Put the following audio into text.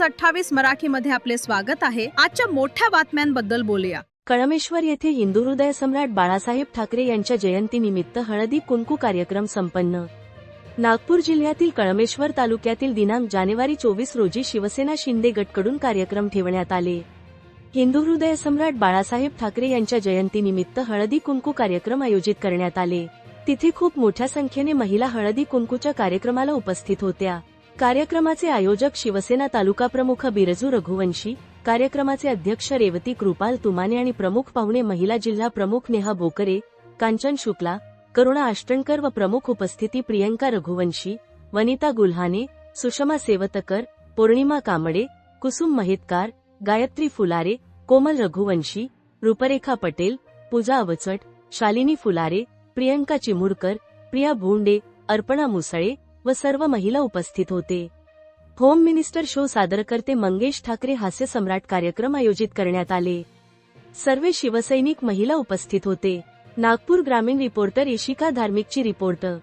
News अठ्ठावीस मराठीमध्ये आपले स्वागत आहे. आजच्या मोठ्या बातम्यांबद्दल बोलूया. कळमेश्वर येथे हिंदू हृदय सम्राट बाळासाहेब ठाकरे यांच्या जयंतीनिमित्त हळदी कुंकू कार्यक्रम संपन्न. नागपूर जिल्ह्यातील कळमेश्वर तालुक्यातील दिनांक जानेवारी चोवीस रोजी शिवसेना शिंदे गटकडून कार्यक्रम ठेवण्यात आले. हिंदू हृदय सम्राट बाळासाहेब ठाकरे यांच्या जयंतीनिमित्त हळदी कुंकू कार्यक्रम आयोजित करण्यात आले. तिथे खूप मोठ्या संख्येने महिला हळदी कुंकूच्या कार्यक्रमाला उपस्थित होत्या. कार्यक्रमाचे आयोजक शिवसेना तालुका प्रमुख बिरजू रघुवंशी कार्यक्रमाचे अध्यक्ष रेवती कृपाल तुमाने आणि प्रमुख पाहुणे महिला जिल्हा प्रमुख नेहा बोकरे कांचन शुक्ला करुणा आष्टणकर व प्रमुख उपस्थिती प्रियंका रघुवंशी वनिता गुल्हाने सुषमा सेवतकर पौर्णिमा कांबडे कुसुम महितकार गायत्री फुलारे कोमल रघुवंशी रूपरेखा पटेल पूजा अवचट शालिनी फुलारे प्रियंका चिमुरकर प्रिया भोंडे अर्पणा मुसळे व सर्व महिला उपस्थित होते. होम मिनिस्टर शो सादरकर्ते मंगेश ठाकरे हास्य सम्राट कार्यक्रम आयोजित करण्यात आले. सर्व शिवसैनिक महिला उपस्थित होते. नागपूर ग्रामीण रिपोर्टर इशिका धार्मिकची रिपोर्टर